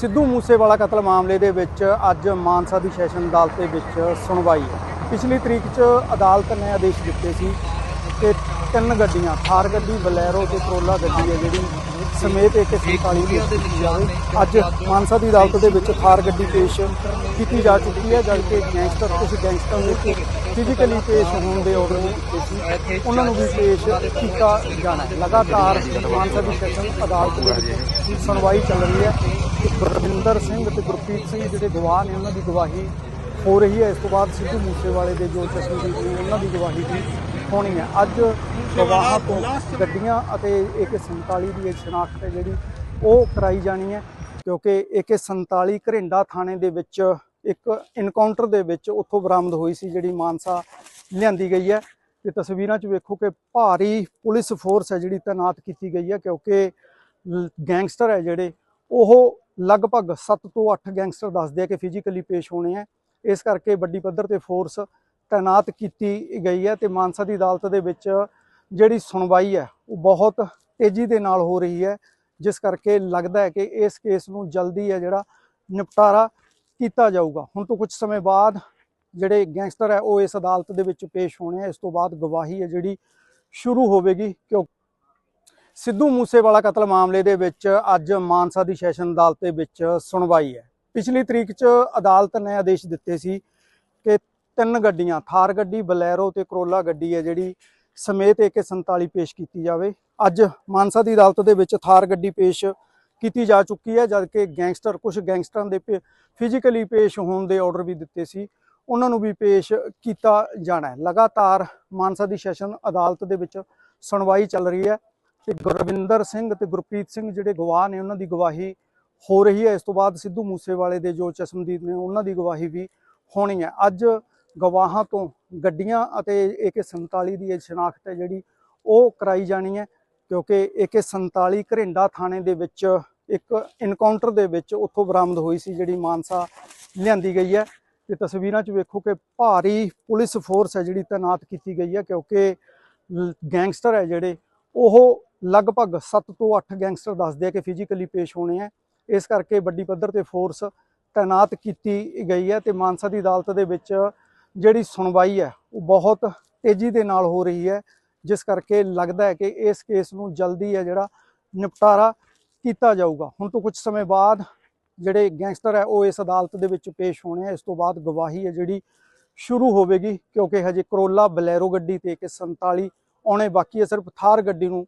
ਸਿੱਧੂ ਮੂਸੇਵਾਲਾ ਕਤਲ ਮਾਮਲੇ ਦੇ ਵਿੱਚ ਅੱਜ ਮਾਨਸਾ ਦੀ ਸੈਸ਼ਨ ਅਦਾਲਤ ਦੇ ਵਿੱਚ ਸੁਣਵਾਈ ਹੈ। ਪਿਛਲੀ ਤਰੀਕ 'ਚ ਅਦਾਲਤ ਨੇ ਆਦੇਸ਼ ਦਿੱਤੇ ਸੀ ਕਿ ਤਿੰਨ ਗੱਡੀਆਂ ਥਾਰ ਗੱਡੀ ਬਲੈਰੋ ਤੇ ਕਰੋਲਾ ਗੱਡੀ ਹੈ ਜਿਹੜੀ ਸਮੇਤ ਇੱਕ 47 ਦੀ ਜਾਵੇ। ਅੱਜ ਮਾਨਸਾ ਦੀ ਅਦਾਲਤ ਦੇ ਵਿੱਚ ਥਾਰ ਗੱਡੀ ਪੇਸ਼ ਕੀਤੀ ਜਾ ਚੁੱਕੀ ਹੈ ਜਦਕਿ ਗੈਂਗਸਟਰ ਕੁਝ ਗੈਂਗਸਟਰ ਨੇ ਫਿਜ਼ੀਕਲੀ ਪੇਸ਼ ਹੋਣ ਦੇ ਆਰਡਰ ਦਿੱਤੇ ਸੀ। ਉਹਨਾਂ ਨੂੰ ਵੀ ਪੇਸ਼ ਕੀਤਾ ਜਾਣਾ ਹੈ। ਲਗਾਤਾਰ ਮਾਨਸਾ ਦੀ ਸੈਸ਼ਨ ਅਦਾਲਤ ਦੇ ਵਿੱਚ ਸੁਣਵਾਈ ਚੱਲ ਰਹੀ ਹੈ। ਗੁਰਵਿੰਦਰ ਸਿੰਘ ਤੇ ਗੁਰਪ੍ਰੀਤ ਸਿੰਘ ਜਿਹੜੇ ਗਵਾਹ ਨੇ, ਉਹਨਾਂ ਦੀ ਗਵਾਹੀ ਹੋ ਰਹੀ ਹੈ। ਇਸ ਤੋਂ ਬਾਅਦ ਸਿੱਧੂ ਮੂਸੇਵਾਲੇ ਦੇ ਜੋ ਚਸ਼ਮਦੀਦ ਨੇ ਉਹਨਾਂ ਦੀ ਗਵਾਹੀ ਵੀ ਹੋਣੀ ਹੈ। ਅੱਜ ਗਵਾਹਾਂ ਤੋਂ ਗੱਡੀਆਂ ਅਤੇ AK47 ਦੀ ਇਹ ਸ਼ਨਾਖਤ ਹੈ ਜਿਹੜੀ ਉਹ ਕਰਾਈ ਜਾਣੀ ਹੈ, ਕਿਉਂਕਿ AK47 ਘਰਿੰਡਾ ਥਾਣੇ ਦੇ ਵਿੱਚ ਇੱਕ ਇਨਕਾਊਂਟਰ ਦੇ ਵਿੱਚ ਉੱਥੋਂ ਬਰਾਮਦ ਹੋਈ ਸੀ, ਜਿਹੜੀ ਮਾਨਸਾ ਲਿਆਂਦੀ ਗਈ ਹੈ। ਤੇ ਤਸਵੀਰਾਂ 'ਚ ਵੇਖੋ ਕਿ ਭਾਰੀ ਪੁਲਿਸ ਫੋਰਸ ਹੈ ਜਿਹੜੀ ਤਾਇਨਾਤ ਕੀਤੀ ਗਈ ਹੈ, ਕਿਉਂਕਿ ਲ- ਗੈਂਗਸਟਰ ਹੈ ਜਿਹੜੇ ਉਹ ਲਗਭਗ 7 ਤੋਂ 8 ਗੈਂਗਸਟਰ ਦੱਸਦੇ ਆ ਕਿ ਫਿਜ਼ੀਕਲੀ ਪੇਸ਼ ਹੋਣੇ ਆ। ਇਸ ਕਰਕੇ ਵੱਡੀ ਪੱਧਰ ਤੇ ਫੋਰਸ ਤਾਇਨਾਤ ਕੀਤੀ ਗਈ ਹੈ ਤੇ ਮਾਨਸਾ ਦੀ ਅਦਾਲਤ ਦੇ ਵਿੱਚ ਜਿਹੜੀ ਸੁਣਵਾਈ ਹੈ, ਉਹ ਬਹੁਤ ਤੇਜ਼ੀ ਦੇ ਨਾਲ ਹੋ ਰਹੀ ਹੈ, ਜਿਸ ਕਰਕੇ ਲੱਗਦਾ ਹੈ ਕਿ ਇਸ ਕੇਸ ਨੂੰ ਜਲਦੀ ਹੈ ਜਿਹੜਾ ਨਿਪਟਾਰਾ ਕੀਤਾ ਜਾਊਗਾ। ਹੁਣ ਤੋਂ ਕੁਝ ਸਮੇਂ ਬਾਅਦ ਜਿਹੜੇ ਗੈਂਗਸਟਰ ਹੈ, ਉਹ ਇਸ ਅਦਾਲਤ ਦੇ ਵਿੱਚ ਪੇਸ਼ ਹੋਣੇ ਆ। ਇਸ ਤੋਂ ਬਾਅਦ ਗਵਾਹੀ ਹੈ ਜਿਹੜੀ ਸ਼ੁਰੂ ਹੋਵੇਗੀ ਕਿਉਂ ਸਿੱਧੂ ਮੂਸੇਵਾਲਾ ਕਤਲ ਮਾਮਲੇ ਦੇ ਵਿੱਚ ਅੱਜ ਮਾਨਸਾ ਦੀ ਸੈਸ਼ਨ ਅਦਾਲਤ ਦੇ ਵਿੱਚ ਸੁਣਵਾਈ ਹੈ। ਪਿਛਲੀ ਤਰੀਕ 'ਚ ਅਦਾਲਤ ਨੇ ਆਦੇਸ਼ ਦਿੱਤੇ ਸੀ ਕਿ ਤਿੰਨ ਗੱਡੀਆਂ, ਥਾਰ ਗੱਡੀ, ਬਲੈਰੋ ਤੇ ਕਰੋਲਾ ਗੱਡੀ ਹੈ, ਜਿਹੜੀ ਸਮੇਤ AK47 ਪੇਸ਼ ਕੀਤੀ ਜਾਵੇ। ਅੱਜ ਮਾਨਸਾ ਦੀ ਅਦਾਲਤ ਦੇ ਵਿੱਚ ਥਾਰ ਗੱਡੀ ਪੇਸ਼ ਕੀਤੀ ਜਾ ਚੁੱਕੀ ਹੈ, ਜਦਕਿ ਗੈਂਗਸਟਰ ਕੁਝ ਗੈਂਗਸਟਰਾਂ ਦੇ ਫਿਜ਼ੀਕਲੀ ਪੇਸ਼ ਹੋਣ ਦੇ ਆਰਡਰ ਵੀ ਦਿੱਤੇ ਸੀ। ਉਹਨਾਂ ਨੂੰ ਵੀ ਪੇਸ਼ ਕੀਤਾ ਜਾਣਾ ਹੈ। ਲਗਾਤਾਰ ਮਾਨਸਾ ਦੀ ਸੈਸ਼ਨ ਅਦਾਲਤ ਦੇ ਵਿੱਚ ਸੁਣਵਾਈ ਚੱਲ ਰਹੀ ਹੈ। ਤੇ ਗੁਰਵਿੰਦਰ ਸਿੰਘ ਤੇ ਗੁਰਪ੍ਰੀਤ ਸਿੰਘ ਜਿਹੜੇ ਗਵਾਹ ਨੇ, ਉਹਨਾਂ ਦੀ ਗਵਾਹੀ ਹੋ ਰਹੀ ਹੈ। ਇਸ ਤੋਂ ਬਾਅਦ ਸਿੱਧੂ ਮੂਸੇਵਾਲੇ ਦੇ ਜੋ ਚਸ਼ਮਦੀਦ ਨੇ, ਉਹਨਾਂ ਦੀ ਗਵਾਹੀ ਵੀ ਹੋਣੀ ਹੈ। ਅੱਜ ਗਵਾਹਾਂ ਤੋਂ ਗੱਡੀਆਂ ਅਤੇ AK47 ਦੀ ਇਹ ਸ਼ਨਾਖਤ ਹੈ ਜਿਹੜੀ ਉਹ ਕਰਾਈ ਜਾਣੀ ਹੈ, ਕਿਉਂਕਿ AK47 ਘਰਿੰਡਾ ਥਾਣੇ ਦੇ ਵਿੱਚ ਇੱਕ ਇਨਕਾਊਂਟਰ ਦੇ ਵਿੱਚ ਉੱਥੋਂ ਬਰਾਮਦ ਹੋਈ ਸੀ ਜਿਹੜੀ ਮਾਨਸਾ ਲਿਆਂਦੀ ਗਈ ਹੈ। ਤੇ ਤਸਵੀਰਾਂ 'ਚ ਵੇਖੋ ਕਿ ਭਾਰੀ ਪੁਲਿਸ ਫੋਰਸ ਹੈ ਜਿਹੜੀ ਤਾਇਨਾਤ ਕੀਤੀ ਗਈ ਹੈ, ਕਿਉਂਕਿ ਲ- ਗੈਂਗਸਟਰ ਹੈ ਜਿਹੜੇ, ਉਹ ਲਗਭਗ 7 ਤੋਂ 8 ਗੈਂਗਸਟਰ ਦੱਸਦੇ ਆ ਕਿ ਫਿਜ਼ੀਕਲੀ ਪੇਸ਼ ਹੋਣੇ ਆ। ਇਸ ਕਰਕੇ ਵੱਡੀ ਪੱਧਰ ਤੇ ਫੋਰਸ ਤਾਇਨਾਤ ਕੀਤੀ ਗਈ ਹੈ ਤੇ ਮਾਨਸਾ ਦੀ ਅਦਾਲਤ ਦੇ ਵਿੱਚ ਜਿਹੜੀ ਸੁਣਵਾਈ ਹੈ, ਉਹ ਬਹੁਤ ਤੇਜ਼ੀ ਦੇ ਨਾਲ ਹੋ ਰਹੀ ਹੈ, ਜਿਸ ਕਰਕੇ ਲੱਗਦਾ ਹੈ ਕਿ ਇਸ ਕੇਸ ਨੂੰ ਜਲਦੀ ਹੈ ਜਿਹੜਾ ਨਿਪਟਾਰਾ ਕੀਤਾ ਜਾਊਗਾ। ਹੁਣ ਤੋਂ ਕੁਝ ਸਮੇਂ ਬਾਅਦ ਜਿਹੜੇ ਗੈਂਗਸਟਰ ਹੈ, ਉਹ ਇਸ ਅਦਾਲਤ ਦੇ ਵਿੱਚ ਪੇਸ਼ ਹੋਣੇ ਆ। ਇਸ ਤੋਂ ਬਾਅਦ ਗਵਾਹੀ ਹੈ ਜਿਹੜੀ ਸ਼ੁਰੂ ਹੋਵੇਗੀ, ਕਿਉਂਕਿ ਹਜੇ ਕਰੋਲਾ ਬਲੈਰੋ ਗੱਡੀ ਤੇ AK47 ਆਉਣੇ ਬਾਕੀ ਹੈ। ਸਿਰਫ ਥਾਰ ਗੱਡੀ ਨੂੰ